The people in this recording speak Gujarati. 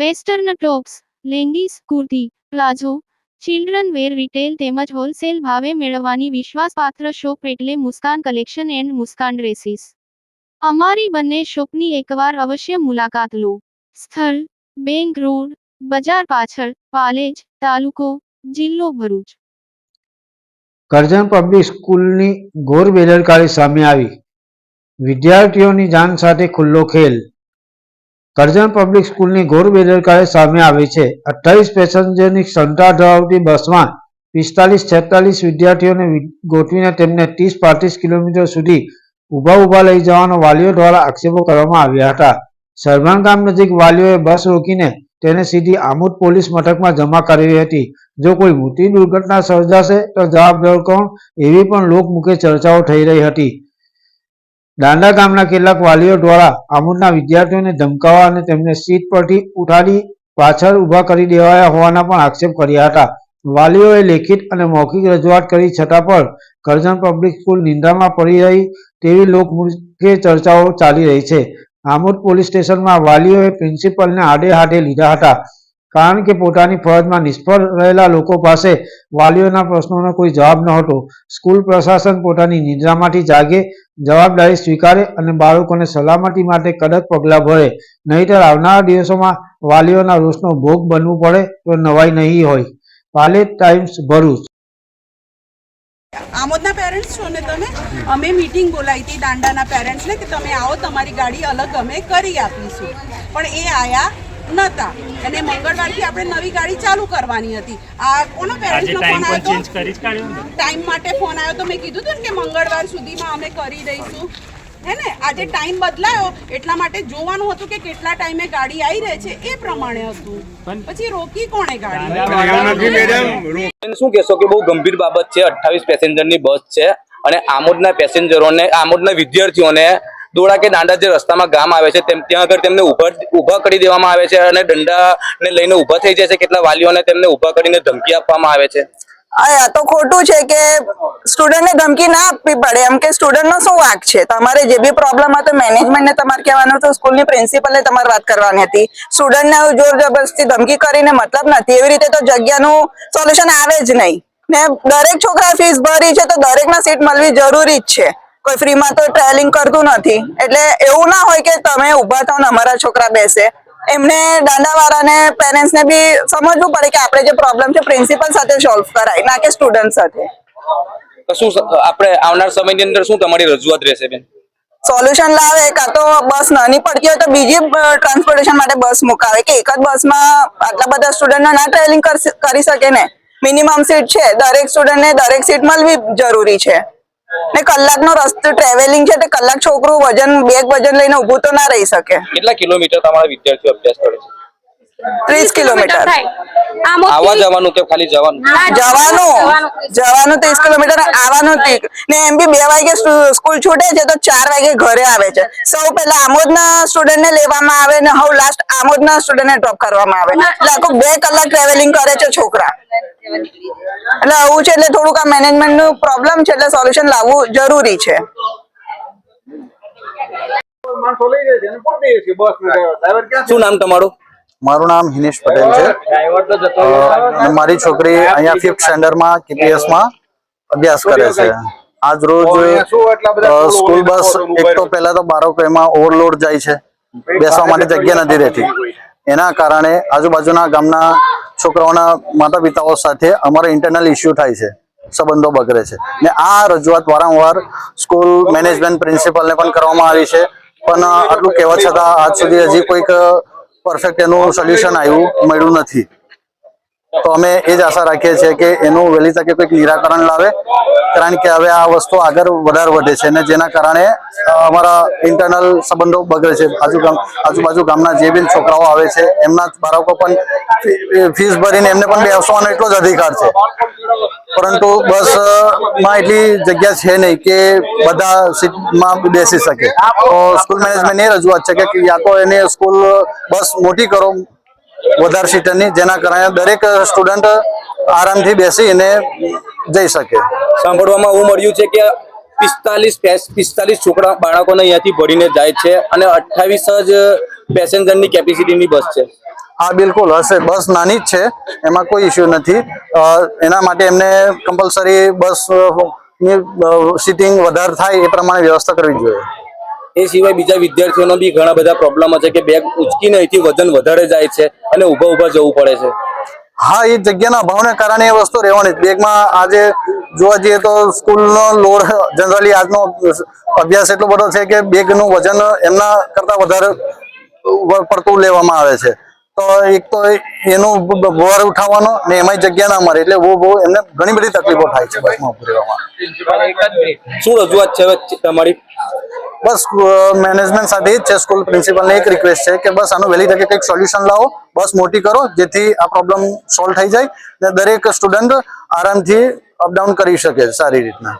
Western tops, leggings, kurti, palazzo, children wear retail તેમજ હોલસેલ ભાવે મેળવવાની વિશ્વાસપાત્ર શોપ એટલે Muskan collection and Muskan dresses. અમારી બંને શોપની એકવાર અવશ્ય મુલાકાત લો. સ્થળ, બેંક રોડ, બજાર પાછળ, પાલેજ, તાલુકો, જિલ્લો ભરૂચ. કરજણ પબ્લિક સ્કૂલની ઘોર બેદરકારી સામે આવી. વિદ્યાર્થીઓની જાન સાથે ખુલ્લો ખેલ. કરજણ પબ્લિક સ્કૂલની ઘોર બેદરકારી સામે આવી છે. અઠ્યાવીસ પેસેન્જરની ક્ષમતા ધરાવતી બસમાં પિસ્તાલીસ, છેતાલીસ વિદ્યાર્થીઓને ગોઠવીને તેમને ત્રીસ, પાંત્રીસ કિલોમીટર સુધી ઊભા ઊભા લઈ જવાનો વાલીઓ દ્વારા આક્ષેપો કરવામાં આવ્યા હતા. સરભણ ગામ નજીક વાલીઓએ બસ રોકીને તેને સીધી આમોદ પોલીસ મથકમાં જમા કરાવી હતી. જો કોઈ મોટી દુર્ઘટના સર્જાશે તો જવાબદાર કોણ? એવી પણ લોકમુખે ચર્ચાઓ થઈ રહી હતી. દાંડા ગામના કેટલાક વાલીઓ દ્વારા આમોદના વિદ્યાર્થીઓને ધમકાવા અને તેમને સીટ પરથી ઉઠાડી પાછળ ઊભા કરી દેવાયા હોવાના પણ આક્ષેપ કર્યા હતા. વાલીઓએ લેખિત અને મૌખિક રજૂઆત કરી છતાં પણ કરજણ પબ્લિક સ્કૂલ નિંદ્રામાં પડી રહી તેવી લોકમુખે ચર્ચાઓ ચાલી રહી છે. આમોદ પોલીસ સ્ટેશનમાં વાલીઓએ પ્રિન્સિપલને આડે હાથે લીધા હતા. કારણ કે પોતાની ફરજમાં નિષ્ફળ રહેલા લોકો પાસે વાલીઓના પ્રશ્નોનો કોઈ જવાબ ન હતો સ્કૂલ પ્રશાસન પોતાની નિદ્રામાંથી જાગે, જવાબદારી સ્વીકારે અને બાળકોને સલામતી માટે કડક પગલાં ભરે. નહીંતર આવનારા દિવસોમાં વાલીઓના રોષનો ભોગ બનવું પડે તો નવાઈ નહીં હોય. પાલેટ ટાઈમ્સ, ભરૂચ. આમોદના પેરેન્ટ્સ છો ને તમે? અમે મીટિંગ બોલાવી હતી દાંડાના પેરેન્ટ્સને કે તમે આવો, તમારી ગાડી અલગ અમે કરી આપીશું. પણ એ આયા નતા અને મંગળવારથી આપણે નવી ગાડી ચાલુ કરવાની હતી. આ કોનો પેરેન્ટ્સનો ફોન આવ્યો? ચેન્જ કરી જ કાઢ્યો ટાઈમ માટે ફોન આવ્યો તો મેં કીધું હતું કે મંગળવાર સુધીમાં અમે કરી દઈશું. હે ને? આજે ટાઈમ બદલાયો. એટલા માટે જોવાનું હતું કે કેટલા ટાઈમે ગાડી આવી રહે છે એ પ્રમાણે હતું. પછી રોકી કોણે ગાડી? શું કહેશો કે બહુ ગંભીર બાબત છે. અઠ્ઠાવીસ પેસેન્જરની બસ છે અને આમોદના પેસેન્જરોને આમોદના વિદ્યાર્થીઓને દોડા કે દાંડા જે રસ્તામાં ગામ આવે છે, તેમ ત્યાં આગળ તેમને ઊભા ઊભા કરી દેવામાં આવે છે અને દંડાને લઈને ઊભા થઈ જાય છે. કેટલા વાલીઓને તેમને ઊભા કરીને ધમકી આપવામાં આવે છે? આ તો ખોટું છે કે સ્ટુડન્ટને ધમકી ના આપવી પડે. એમ કે સ્ટુડન્ટનો શું વાંક છે? તમારે જે બી પ્રોબ્લેમ હતો મેનેજમેન્ટને તમારે કહેવાનું હતું સ્કૂલની પ્રિન્સિપલને તમારે વાત કરવાની હતી. સ્ટુડન્ટને જોર જબરદસ્તી ધમકી કરીને મતલબ નથી. એવી રીતે તો જગ્યાનું સોલ્યુશન આવે જ નહીં. ને દરેક છોકરા ફીસ ભરી છે, તો દરેકના સીટ મળવી જરૂરી જ છે. કોઈ ફ્રીમાં તો ટ્રાવેલિંગ કરતું નથી. એટલે એવું ના હોય કે તમે ઊભા થાવ ને અમારા છોકરા બેસે. એમને દાંડાવાળાને પેરેન્ટ્સને બી સમજવું પડે કે આપણે જે પ્રોબ્લેમ છે પ્રિન્સિપલ સાથે સોલ્વ કરાય ના કે સ્ટુડન્ટ સાથે. તો શું આપણે આવનાર સમયની અંદર શું તમારી રજૂઆત રહેશે બેન? સોલ્યુશન લાવે કાં તો બસ નાની પડતી હોય તો બીજી ટ્રાન્સપોર્ટેશન માટે બસ મુકાવે. કે એક જ બસમાં આટલા બધા સ્ટુડન્ટ ના ટ્રાવેલિંગ કરી શકે ને? મિનિમમ સીટ છે. દરેક સ્ટુડન્ટને દરેક સીટ મળવી જરૂરી છે. ને કલાકનો રસ્તો ટ્રાવેલિંગ છે તે કલાક છોકરું વજન બેગ વજન લઈને ઊભું તો ના રહી શકે. કેટલા કિલોમીટર તમારા વિદ્યાર્થીઓ અભ્યાસ કરે છે? ત્રીસ કિલોમીટર આવવા જવાનું કે ખાલી જવાનું? જવાનું. જવાનું. ત્રીસ કિલોમીટર આવવાનું ને એમ બી બે વાગે સ્કૂલ છૂટે છે તો ચાર વાગે ઘરે આવે છે. સૌ પહેલા આમોદના સ્ટુડન્ટને લેવામાં આવે ને હવે લાસ્ટ આમોદના સ્ટુડન્ટને ડ્રોપ કરવામાં આવે. એટલે આખું બે કલાક ટ્રાવેલિંગ કરે છે છોકરા. એટલે આવું છે એટલે થોડુંક આ મેનેજમેન્ટનું પ્રોબ્લેમ છે એટલે સોલ્યુશન લાવવું જરૂરી છે? શું નામ તમારું? મારું નામ હિનેશ પટેલ છે. મારી છોકરી અહીંયા ફિફ્થ સ્ટેન્ડર્ડમાં કેપીએસમાં અભ્યાસ કરે છે. આજ રોજ સ્કૂલ બસ એક તો પહેલા તો બાળકો એમાં ઓવરલોડ જાય છે. બેસવા માટે જગ્યા નથી રહેતી. એના કારણે આજુબાજુના ગામના છોકરાઓના માતા પિતાઓ સાથે અમારો ઇન્ટરનલ ઇસ્યુ થાય છે. સંબંધો બગડે છે. ને આ રજૂઆત વારંવાર સ્કૂલ મેનેજમેન્ટ પ્રિન્સિપલને પણ કરવામાં આવી છે. પણ આટલું કહેવા છતાં આજ સુધી હજી કોઈક પરફેક્ટ એનું સોલ્યુશન આવ્યું મળ્યું નથી. તો અમે એ જ આશા રાખીએ છીએ કે એનું વહેલી તકે કોઈક નિરાકરણ લાવે. કારણ કે હવે આ વસ્તુ આગળ વધારે વધે છે અને જેના કારણે અમારા ઇન્ટરનલ સંબંધો બગડે છે. આજુ આજુબાજુ ગામના જે બી છોકરાઓ આવે છે, એમના બાળકો પણ ફીસ ભરીને એમને પણ બેસવાનો એટલો જ અધિકાર છે. પરંતુ બસમાં એટલી જગ્યા છે નહીં કે બધા સીટમાં બેસી શકે. તો સ્કૂલ મેનેજમેન્ટ એ રજૂઆત છે કે યા તો એને સ્કૂલ બસ મોટી કરો વધારે સીટરની જેના કારણે દરેક સ્ટુડન્ટ આરામથી બેસીને જઈ શકે. સાંભળવામાં એવું મળ્યું છે કે પિસ્તાલીસ પિસ્તાલીસ છોકરા બાળકોને અહીંયાથી ભરીને જાય છે અને અઠ્ઠાવીસ જ પેસેન્જરની કેપેસિટીની બસ છે. હા બિલકુલ. હશે. બસ નાની જ છે. એમાં કોઈ ઇશ્યુ નથી. એના માટે એમને કમ્પલસરી બસની સીટિંગ વધારે થાય એ પ્રમાણે વ્યવસ્થા કરવી જોઈએ. એ સિવાય બીજા વિદ્યાર્થીઓનો બી ઘણા બધા પ્રોબ્લેમો છે કે બેગ ઉચકીને અહીંથી વજન વધારે જાય છે અને ઊભા ઊભા જવું પડે છે. હા એ જગ્યાના અભાવને કારણે એ વસ્તુ રહેવાની. બેગમાં આજે જોવા જઈએ તો સ્કૂલનો લોડ જનરલી આજનો અભ્યાસ એટલો બધો છે કે બેગનું વજન એમના કરતા વધારે પડતું લેવામાં આવે છે. તો એક તો એનું ભાર ઉઠાવવાનો ને એમાંય જગ્યા ના મળે એટલે બહુ બહુ એમને ઘણી બધી તકલીફો થાય છે બસમાં ઉભું રહેવામાં. શું રજૂઆત છે તમારી? બસ મેનેજમેન્ટ સાથે જ છે સ્કૂલ પ્રિન્સિપલને એક રિક્વેસ્ટ છે કે બસ આનું વહેલી તકે કંઈક સોલ્યુશન લાવો, બસ મોટી કરો, જેથી આ પ્રોબ્લેમ સોલ્વ થઈ જાય ને દરેક સ્ટુડન્ટ આરામથી અપડાઉન કરી શકે સારી રીતના.